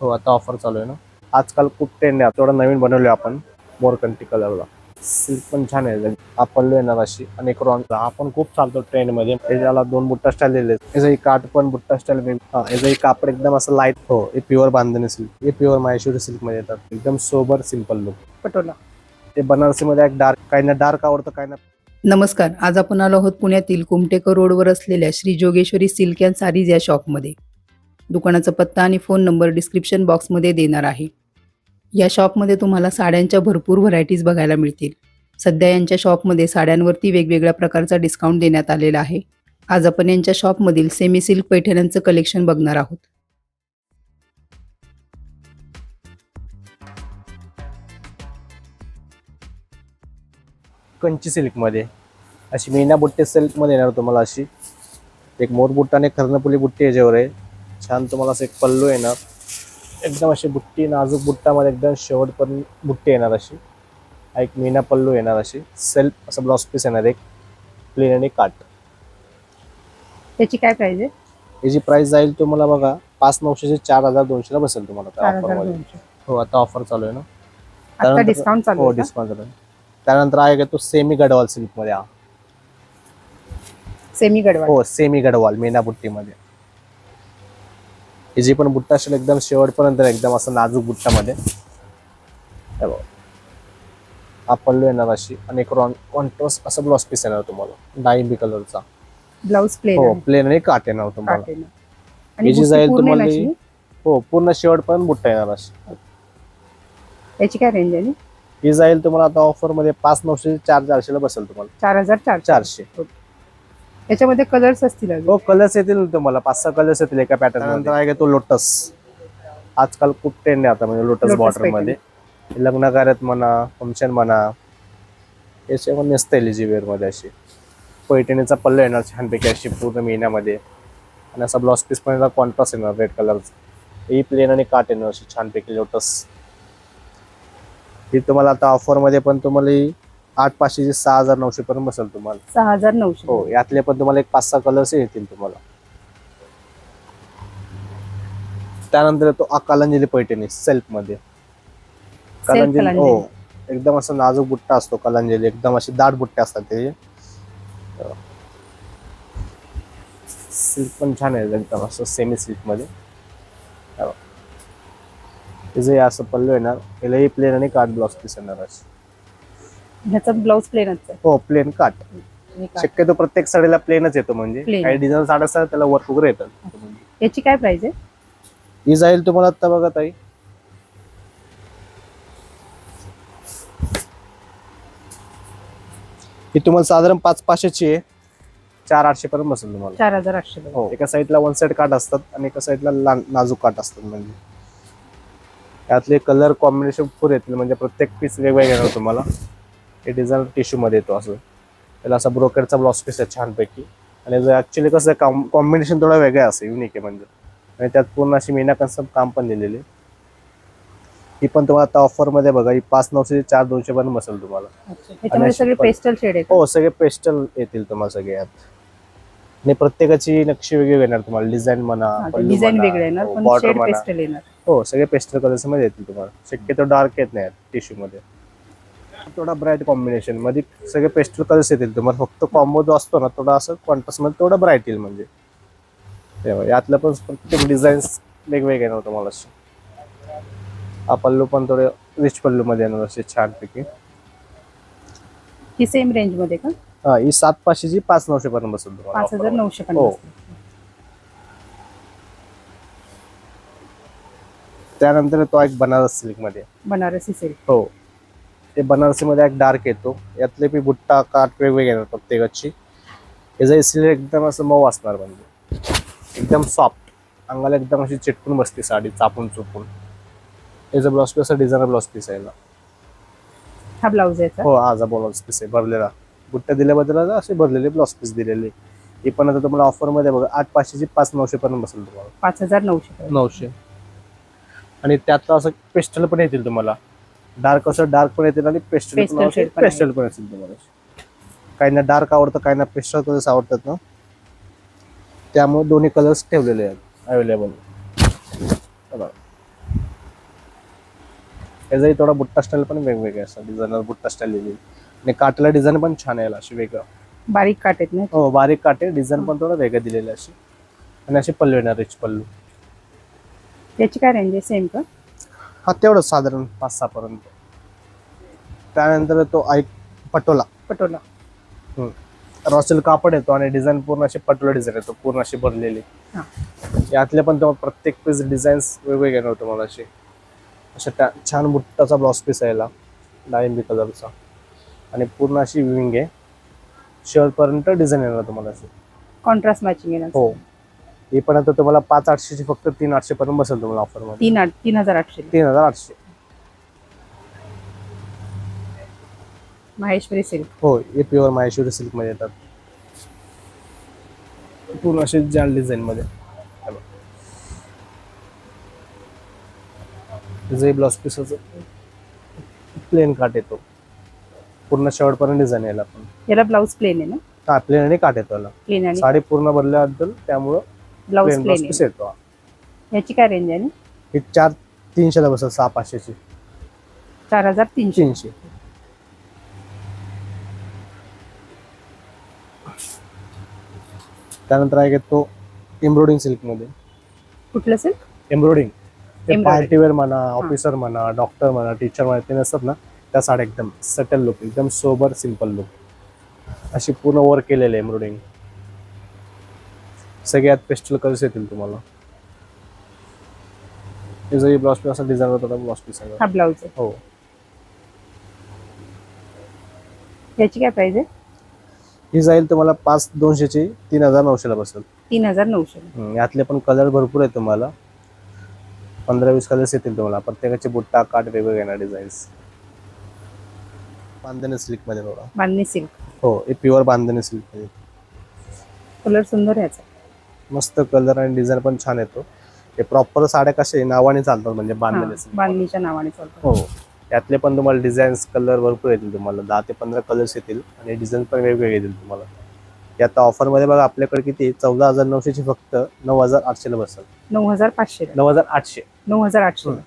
हो आता ऑफर चालू आहे ना. आजकाल खूप ट्रेंड आहे. थोडं नवीन बनवलं आपण मोरकंटी कलरला सिल्क पण छान आहे. आपण येणार अशी आणि एक रॉन हा पण खूप चालतो ट्रेंडमध्ये. त्याला दोन बुट्टा स्टाईल दिले याचा एक काठ पण बुट्टा स्टाईल याचा एक कापड एकदम असं लाइट हो हे प्युअर बांधणी सिल्क हे प्युअर माहेश्वरी सिल्कमध्ये येतात. एकदम सोबर सिंपल लुक पटोला. ते बनारसी मध्ये एक डार्क काही ना डार्क आवडतं काही ना नमस्कार. आज आपण आलो आहोत पुण्यातील कुमटेकर रोडवर असलेल्या Shri Jogeshwari silk and saris या शॉपमध्ये दुकानाचा पत्ता आणि फोन नंबर डिस्क्रिप्शन बॉक्समध्ये देणार आहे. या शॉपमध्ये तुम्हाला साड्यांच्या भरपूर व्हरायटीज बघायला मिळतील. सध्या यांच्या शॉपमध्ये साड्यांवरती वेगवेगळ्या प्रकारचा डिस्काउंट देण्यात आलेला आहे. आज आपण यांच्या शॉपमधील सेमी सिल्क पैठण्यांचं कलेक्शन बघणार आहोत. कंची सिल्कमध्ये. अशी मीना बुट्टे सिल्कमध्ये येणार तुम्हाला अशी. एक मोर बुट्टा आणि कर्णपुली बुट्टी याच्यावर आहे. छान तुम्हाला असं एक पल्लू येणार. एकदम अशी बुट्टी नाजूक बुट्टामध्ये एकदम शेवटपर्यंत बुट्टी येणार अशी. एक मीना पल्लू येणार अशी. सेल्फ असं ब्लाउज पीस येणार एक. प्लेन आणि काट त्याची काय प्राइस आहे? याची प्राइस जाईल तुम्हाला बघा पाच नऊशे चार हजार दोनशेला बसेल तुम्हाला त्या ऑफरमध्ये हो आता ऑफर चालू आहे ना. आता त्यानंतर- डिस्काउंट चालू हो आहे का? डिस्काउंट चालू आहे. त्यानंतर आहे का तो सेमी गडवाल सिल्कमध्ये हा. सेमी गडवाल. हो सेमी गडवाल मीना बुट्टीमध्ये. ही जी पण बुट्टा असेल एकदम शेवटपर्यंत एकदम असं नाजूक बुट्टामध्ये. हे बघा. हा पल्लू येणार अशी. आणि एक रॉन कॉन्ट्रास्ट असं ब्लाउज पीस येणार तुम्हाला. डाळिंबी कलरचा ब्लाउज प्लेन हो प्लेन आणि काट येणार तुम्हाला. ही जी जाईल तुम्हाला ही- पूर्ण शेवटपर्यंत बुट्टा येणार अशी. याची काय रेंज आहे? ही जाईल तुम्हाला आता ऑफरमध्ये पाच नऊशे चार चारशेला बसेल तुम्हाला. चार हजार चार चारशे. याच्यामध्ये कलर्स असतील अजून. हो कलर्स येतील ना तुम्हाला. पाच सहा कलर्स येतील एका पॅटर्न नंतर आहे का तो लोटस आजकाल खूप ट्रेंड आहे आता म्हणजे लोटस Lotus बॉर्डरमध्ये. लग्न कार्यात म्हणा फंक्शन म्हणा याचे पण नसतं एलिजिवेअरमध्ये अशी. पैठणीचा पल्ल येणार छानपैकी अशी पूर्ण महिन्यामध्ये. आणि असा ब्लाउज पीस पण येणार कॉन्ट्रास्ट येणार रेड कलरचा ही प्लेन आणि काट येणार अशी छानपैकी लोटस ही तुम्हाला आता ऑफरमध्ये पण तुम्हाला ही आठ पाचशेची सहा हजार नऊशे पर्यंत बसेल तुम्हाला. सहा हजार नऊशे. हो यातले पण तुम्हाला एक पाच सहा कलर्स येतील तुम्हाला. त्यानंतर तो अकालंजली पैठणी सेल्फमध्ये कलांजली. हो एकदम असं नाजूक बुट्टा असतो कलांजली एकदम असे दाट बुट्टे असतात ते. सिल्क पण छान आहे एकदम असं सेमी सिल्कमध्ये हे हे असं पल्लू येणार यालाही प्लेन आणि ब्लाउज पीस येणार असं ह्याचा ब्लाऊज प्लेनच आहे. हो प्लेन काट. शक्यतो प्रत्येक साडीला प्लेनच येतो म्हणजे. Plain. काही डिझाईन साड्या असतात त्याला वर्क वगैरे येतात. याची काय प्राइस आहे? ही जाईल तुम्हाला आता बघा ताई. ही तुम्हाला साधारण पाच पाचशेची आहे. चार आठशे पर्यंत बसेल तुम्हाला. चार हजार आठशे. हो एका साईडला वन साईड काट असतात आणि एका साईडला ला- नाजूक काट असतात म्हणजे. यातले कलर कॉम्बिनेशन भरपूर येतील म्हणजे प्रत्येक पीस वेगवेगळा येणार तुम्हाला. हे डिझाईन टिश्यू मध्ये येतो असं. त्याला असा ब्रोकेडचा ब्लाउज पीस आहे छानपैकी. आणि ऍक्च्युली कसं कॉम्बिनेशन थोडं वेगळं असं युनिक आहे म्हणजे. आणि त्यात पूर्ण अशी मीना कन्सेप्ट काम पण दिलेली. ही पण तुम्हाला आता ऑफरमध्ये बघा ही पाच नऊशे चार दोनशे पर्यंत बसेल तुम्हाला. सगळे पेस्टल शेड हो सगळे पेस्टल येतील तुम्हाला सगळे यात. आणि प्रत्येकाची नक्षी वेगळी येणार तुम्हाला डिझाईन म्हणा डिझाईन वेगळे येणार हो, शेड म्हणा. पेस्टल येणार. हो सगळे पेस्टल कलर्समध्ये येतील तुम्हाला. शक्यतो डार्क येत नाही टिश्यू मध्ये. थोडा ब्राईट कॉम्बिनेशनमध्ये सगळे पेस्टल कलर्स येतील तुम्हाला. फक्त कॉम्बो जो असतो ना थोडा असं कॉन्ट्रास्टमध्ये थोडा ब्राईट येईल म्हणजे. तेव्हा यातलं पण प्रत्येक डिझाईन्स वेगवेगळे येणार तुम्हाला. असे हा पल्लू पण थोडे रिच पल्लू मध्ये येणार असे छानपैकी. ही सेम रेंजमध्ये का? हा ही सात पाचशेची पाच नऊशे पर्यंत बसेल तुम्हाला पाच हजार. नऊशे हो. त्यानंतर तो एक बनारस सिल्कमध्ये. बनारसी सिल्क हो. ते बनारसी मध्ये एक डार्क येतो. यातले बी बुट्टा काट वेगवेगळे येणार प्रत्येकाची. याचा इसिल एकदम असं मऊ असणार म्हणजे. एकदम सॉफ्ट अंगाला एकदम अशी चिटकून बसते साडी चापून चुपून. याचा blouse piece designer blouse piece आहे. हा ब्लाऊज आहे. हो हा ब्लाउज पीस आहे भरलेला. बुट्टा दिल्याबद्दल असे भरलेले ब्लाउज पीस दिलेले. ही पण आता तुम्हाला ऑफरमध्ये बघा आठ पाचशेची पाच नऊशे पर्यंत बसेल तुम्हाला. पाच हजार नऊशे. नऊशे. आणि त्यातलं असं पेस्टल पण येतील तुम्हाला. डार्क असं डार्क पण येतील आणि पेस्टल Pastel पण shade पण पेस्टल पण येतील तुम्हाला. काही ना डार्क आवडतं काही ना पेस्टल कलर्स आवडतात ना. त्यामुळे दोन्ही कलर्स ठेवलेले आहेत अवेलेबल याचाही थोडा बुट्टा स्टाईल पण वेगवेगळे असतात. डिझायनर बुट्टा स्टाईल दिली आणि काटला डिझाईन पण छान आहे अशी वेगळं. बारीक काट आहेत ना? हो बारीक काटे डिझाईन पण थोडं वेगळं दिलेलं अशी. आणि अशी पल्लू येणार रिच पल्लू याची काय रेंज आहे? सेम का? हा तेवढंच साधारण पाच सहा पर्यंत. त्यानंतर तो ऐक पटोला. पटोला. रॉसल कापड येतो आणि डिझाईन पूर्ण अशी पटोला डिझाईन येतो पूर्ण अशी भरलेली. यातले पण तुम्हाला प्रत्येक पीस डिझाईन्स वेगवेगळे येणार तुम्हाला असे. अशा त्या छान बुट्टाचा ब्लाउज पीस आहे याला डाळिंबी कलरचा आणि पूर्ण अशी विंग आहे. शर्ट पर्यंत डिझाईन येणार तुम्हाला अशी कॉन्ट्रास्ट मॅचिंग ना हो. ही पण आता तुम्हाला पाच आठशेची फक्त तीन आठशे पर्यंत बसेल तुम्हाला ऑफरमध्ये तीन आठ तीन हजार आठशे. तीन हजार आठशे. माहेश्वरी सिल्क. हो हे प्युअर माहेश्वरी सिल्कमध्ये येतात. पूर्ण असे जाल डिझाईन मध्ये जे ब्लाउज पीसच प्लेन काट येतो. पूर्ण शर्ट पर्यंत डिझाईन यायला पण. याला ब्लाऊज प्लेन आहे ना? हा प्लेन आणि काट येतो याला. प्लेन आणि साडी पूर्ण भरल्याबद्दल त्यामुळं ब्लाऊज प्लेन आहे. येतो. याची काय रेंज आहे? ही चार तीनशेला बसेल सहा पाचशेची. चार हजार तीनशे. तीनशे. त्यानंतर आहे तो एम्ब्रॉयडिंग सिल्कमध्ये. कुठलं सिल्क Embroidery. पार्टीवेअर म्हणा ऑफिसर म्हणा डॉक्टर म्हणा टीचर म्हणा ते नसतात ना त्या साड्या एकदम सटल लुक एकदम सोबर सिंपल लुक अशी पूर्ण वर्क केलेले एम्ब्रॉयडिंग सगळ्यात पेस्टल कलर्स येतील तुम्हाला. हे जरी ब्लाउज पीस असा डिझाईन होता ब्लाउज पीस हा आहे. हो. याची काय प्राइस आहे? ही जाईल तुम्हाला पाच दोनशेची तीन हजार नऊशेला बसेल. तीन हजार नऊशे. हम्म, यातले पण कलर भरपूर आहेत तुम्हाला. पंधरा वीस कलर्स येतील तुम्हाला. प्रत्येकाचे बुट्टा काट वेगवेगळे येणार डिझाईन्स बांधणी सिल्कमध्ये बघा. बांधणी सिल्क हो हे प्युअर बांधणी सिल्कमध्ये. कलर सुंदर आहे याचा. मस्त कलर आणि डिझाईन पण छान येतो. हे प्रॉपर साड्या कसे नावाने चालतात म्हणजे सिल्क बांधणीच्या नावाने चालतो हो. यातले पण तुम्हाला डिझाईन्स कलर भरपूर येतील तुम्हाला. दहा ते पंधरा कलर्स येतील आणि डिझाईन पण वेगवेगळे येतील तुम्हाला. हे आता ऑफरमध्ये बघा आपल्याकडे किती चौदा हजार नऊशेची फक्त नऊ हजार आठशेला बसेल नऊ हजार पाचशे. नऊ हजार आठशे. नऊ हजार आठशे. हम्म.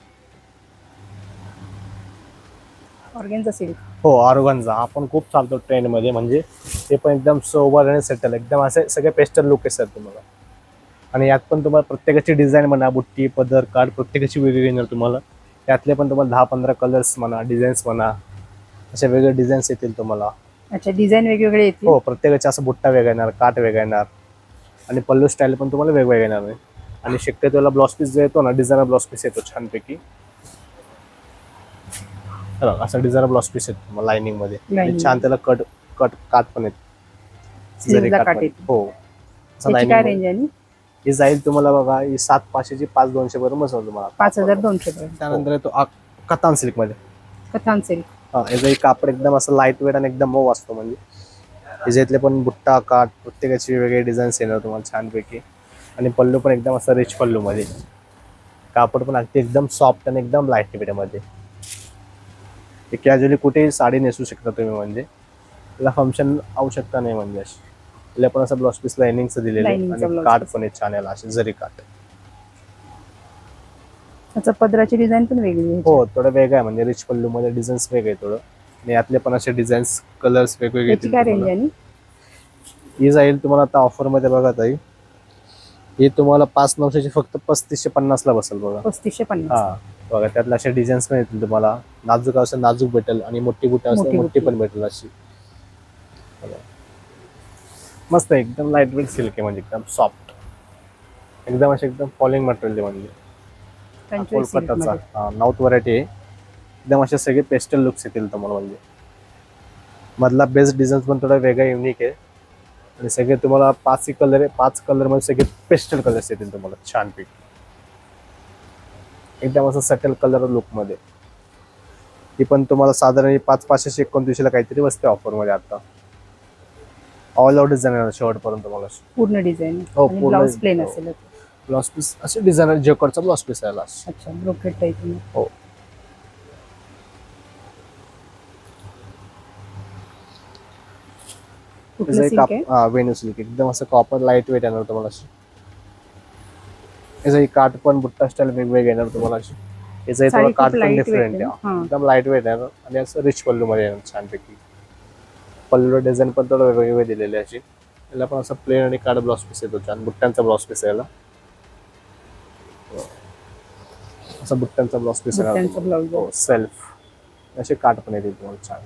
ऑर्गेनचा सिल्क. हो ऑर्गनचा हा पण खूप चालतो ट्रेंडमध्ये. म्हणजे ते पण एकदम सोबर आणि सेटल एकदम असे सगळे पेस्टल लुक आहे सर तुम्हाला. आणि यात पण तुम्हाला प्रत्येकाची डिझाईन म्हणा बुट्टी पदर कार्ड प्रत्येकाची वेगवेगळी येणार तुम्हाला. त्यातले पण तुम्हाला दहा पंधरा कलर्स म्हणा डिझाईन्स म्हणा असे वेगळे डिझाईन्स येतील तुम्हाला. अच्छा डिझाईन वेगवेगळे येतील? हो प्रत्येकाचा असं बुट्टा वेगळा येणार काट वेगळा येणार. आणि पल्लू स्टाईल पण तुम्हाला वेगवेगळा येणार आहे. आणि शक्यतोला ब्लाउज पीस जो येतो ना डिझायनर ब्लाउज पीस येतो छानपैकी. असा डिझायनर ब्लाउज पीस येतो तुम्हाला लाइनिंगमध्ये. आणि Lining. छान त्याला कट कट काट पण येतो. काठ काठ. हो. मध्ये. रेंज आहे ही जाईल तुम्हाला बघा ही सात पाचशेची पाच दोनशे पर्यंत बसवल तुम्हाला. पाच हजार दोनशे पर्यंत. त्यानंतर येतो आ- कतान सिल्कमध्ये. कथान सिल्क हा याचं एक कापड एकदम असं लाइट वेट आणि एकदम मऊ असतो म्हणजे. याच्यातले पण बुट्टा काट प्रत्येकाची वेगवेगळे डिझाईन्स येणार तुम्हाला छानपैकी. आणि पल्लू पण एकदम असं रिच पल्लू मध्ये कापड पण अगदी एकदम सॉफ्ट आणि एकदम लाइट वेटमध्ये हे कॅज्युअली कुठेही साडी नेसू शकता तुम्ही म्हणजे. त्याला फंक्शन आवश्यकता नाही म्हणजे अशी. त्याला पण असं ब्लाउज पीस लाइनिंगचं दिलेलं आहे आणि piece. पण आहे छान याला असे जरी काठ त्याचा पदराची डिझाईन पण वेगळी हो थोडं वेगळं आहे म्हणजे रिच पल्लू मध्ये डिझाईन्स वेगळे थोडं. आणि यातले पण असे डिझाईन्स कलर्स वेगवेगळे काय रेंज. आहे ही जाईल तुम्हाला आता ऑफरमध्ये बघा ताई. ही तुम्हाला पाच नऊशेची फक्त पस्तीसशे पन्नास ला बसेल बघा. पस्तीसशे पन्नास. हा बघा त्यातल्या अशा डिझाईन्स पण येतील तुम्हाला. नाजूक असं नाजूक भेटेल आणि मोठी मोठी असं मोठी. पण भेटेल अशी. मस्त आहे, एकदम लाइट वेट सिल्क आहे म्हणजे एकदम सॉफ्ट एकदम असे एकदम फॉलिंग मटेरियल म्हणजे. पंचवीस सिल्क कोलकाताचा. हा, नॉर्थ व्हरायटी आहे. एकदम असे सगळे पेस्टल लुक्स येतील तुम्हाला म्हणजे. मधला बेस्ट डिझाईन पण थोडा वेगळा युनिक आहे. आणि सगळे तुम्हाला पाच कलर आहे पाच कलरमध्ये सगळे पेस्टल कलर्स येतील तुम्हाला छानपैकी एकदम असं सटल कलर लुकमध्ये. ही पण तुम्हाला साधारण पाच पाचशे एकोणतीसशेला काहीतरी बसते ऑफरमध्ये आता. ऑल आउट डिझाईन शर्ट पर्यंत तुम्हाला पूर्ण डिझाईन हो, पूर्ण- ब्लाऊज प्लेन. असेल ब्लाउज पीस असे डिझायनर जेकॉर्डचा ब्लाउज पीस आहे याला. अच्छा ब्रोकेट टाईप हो. कुठलं त्याचं एक सिल्क काप आहे हा वेणू सिल्क एकदम असं कॉपर लाइट वेट येणार तुम्हाला अशी. याचं एक काठ पण बुट्टा स्टाईल वेगवेगळे येणार तुम्हाला अशी. याचा साडी थोडा खूप काठ पण lightweight डिफरंट आहे. आहे. हा. एकदम लाइट वेट आहे आणि असं रिच पल्लू मध्ये आहे छानपैकी. पल्लू डिझाईन पण थोडं वेगवेगळे दिलेले आहे अशी. याला पण असं प्लेन आणि काढ ब्लाउज पीस येतो छान. बुट्ट्यांचा ब्लाउज पीस याला. असं बुट्ट्यांचा ब्लाउज पीस सेल्फ असे काठ पण येतील तुम्हाला छान.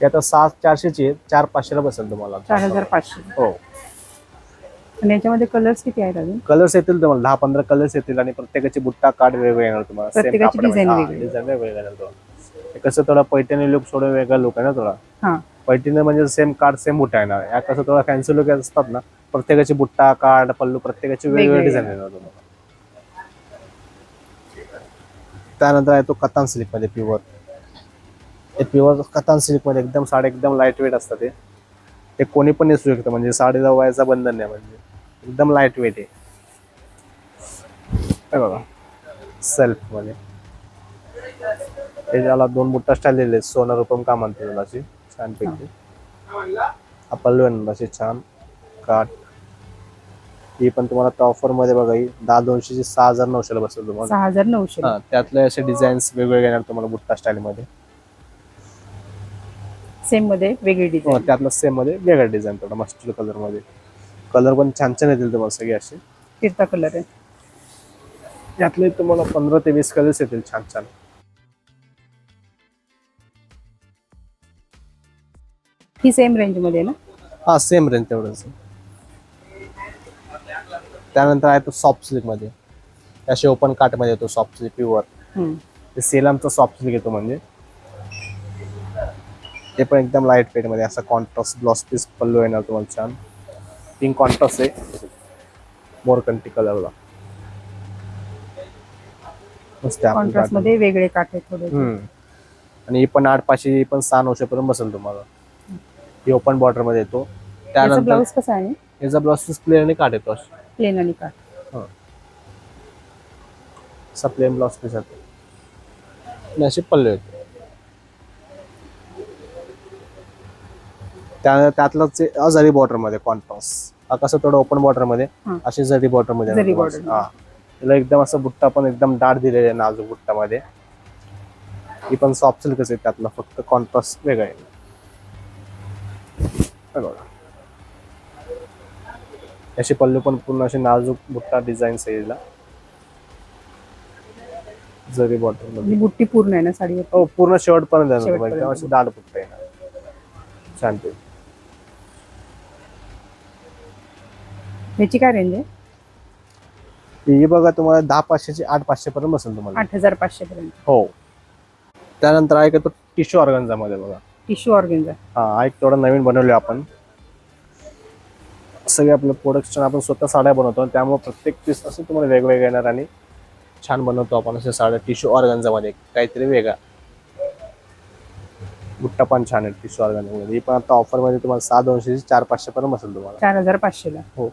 हे आता सात चारशेची चार पाचशेला बसेल तुम्हाला. चार हजार पाचशे. हो. आणि याच्यामध्ये कलर्स किती आहेत अजून? कलर्स येतील तुम्हाला. दहा पंधरा कलर्स येतील आणि प्रत्येकाची बुट्टा कार्ड वेगवेगळे येणार तुम्हाला. प्रत्येकाची कापडामध्ये. design हा, वेगळी. design वेगवेगळे येणार तुम्हाला. हे कसं थोडा पैठणी लुक थोडं वेगळा लुक आहे ना थोडा. हा. पैठणी म्हणजे सेम कार्ड सेम बुट्टा येणार. या कसं थोडा फॅन्सी लुक असतात ना प्रत्येकाची बुट्टा कार्ड पल्लू प्रत्येकाची वेगवेगळे वेगवेगळे. डिझाईन येणार तुम्हाला. त्यानंतर आहे तो कतान सिल्कमध्ये प्युअर ते प्युअर कतान सिल्कमध्ये एकदम साडे एकदम लाइट वेट असतात ते. ते कोणी पण नेसू शकतं म्हणजे साडी लावायचा बंधन नाही म्हणजे एकदम लाइट वेट आहे बघा सेल्फमध्ये हे त्याला दोन बुट्टा स्टाईल दिले सोनं रुपम का म्हणते त्याला अशी छानपैकी. हा पल्लू आहे ना अशी छान काट ही पण तुम्हाला ऑफरमध्ये बघा ही दहा दोनशेची सहा हजार नऊशेला बसेल तुम्हाला. सहा हजार नऊशे त्यातले असे डिझाईन्स वेगवेगळे येणार तुम्हाला बुट्टा स्टाईल मध्ये. सेममध्ये वेगळी हो, डिझाईन त्यातलं सेममध्ये वेगळा डिझाईन थोडा मस्टर्ड कलरमध्ये. कलर पण छान छान येतील तुम्हाला सगळे असे. फिरता कलर आहे. यातले तुम्हाला पंधरा ते वीस कलर्स येतील छान छान. ही सेम रेंजमध्ये आहे ना? हा सेम रेंज तेवढंच त्यानंतर आहे तो सॉफ्ट सिल्कमध्ये. असे ओपन काटमध्ये येतो सॉफ्ट सिल्क प्युअर हम्म. ते सेलमचा सॉफ्ट सिल्क येतो म्हणजे. ते पण एकदम लाइट वेटमध्ये असा कॉन्ट्रास्ट ब्लाउज पीस पल्लू येणार तुम्हाला छान. पिंक कॉन्ट्रास्ट आहे. मोरकंटी कलरला कॉन्ट्रास्ट. मध्ये वेगळे आहेत थोडे. आणि ही पण आठ पाचशे पण सहा नऊशे पर्यंत बसेल तुम्हाला. ही ओपन बॉर्डरमध्ये येतो. त्यानंतर ब्लाऊज कसा आहे? याचा ब्लाउज पीस प्लेन आणि काट येतो. प्लेन आणि काठ असा प्लेन ब्लाउज पीस येतो असे पल्ले येतो. त्या त्यातलंच ते अजरी बॉर्डरमध्ये कॉन्ट्रास्ट हा कसं थोडं ओपन बॉर्डरमध्ये हा. अशी जरी बॉर्डरमध्ये जरी येणार border तुम्हाला. हा त्याला एकदम असं बुट्टा पण एकदम दाट दिलेला आहे नाजूक बुट्टा मध्ये ही पण सॉफ्ट सिल्कच आहे त्यातलं फक्त कॉन्ट्रास्ट वेगळा आहे हे बघा. अशी पल्लू पण पूर्ण अशी नाजूक बुट्टा डिझाईन याला जरी बॉटलमध्ये ही बुट्टी पूर्ण आहे ना साडीवर हो पूर्ण पर्यंत. शेवटपर्यंत. एकदम अशी दाट बुट्टा आहे छान ते ह्याची काय रेंज आहे? ही बघा तुम्हाला दहा पाचशेची आठ पाचशे पर्यंत बसेल तुम्हाला. आठ हजार पाचशे पर्यंत हो. त्यानंतर आहे का तो टिश्यू ऑर्गन्झा मध्ये बघा. टिश्यू ऑर्गेन्झा हा हा एक थोडा नवीन बनवले आपण. सगळे आपलं प्रोडक्शन आपण स्वतः साड्या बनवतो त्यामुळे प्रत्येक पीस असं तुम्हाला वेगवेगळं येणार आणि छान बनवतो आपण असे साड्या. टिश्यू ऑर्गन्झा मध्ये काहीतरी वेगळा. बुट्टा पण छान आहे टिश्यू ऑर्गन्झा मध्ये. ही पण आता ऑफरमध्ये तुम्हाला सहा दोनशेची चार पाचशे पर्यंत बसेल तुम्हाला. चार हजार पाचशेला. हो.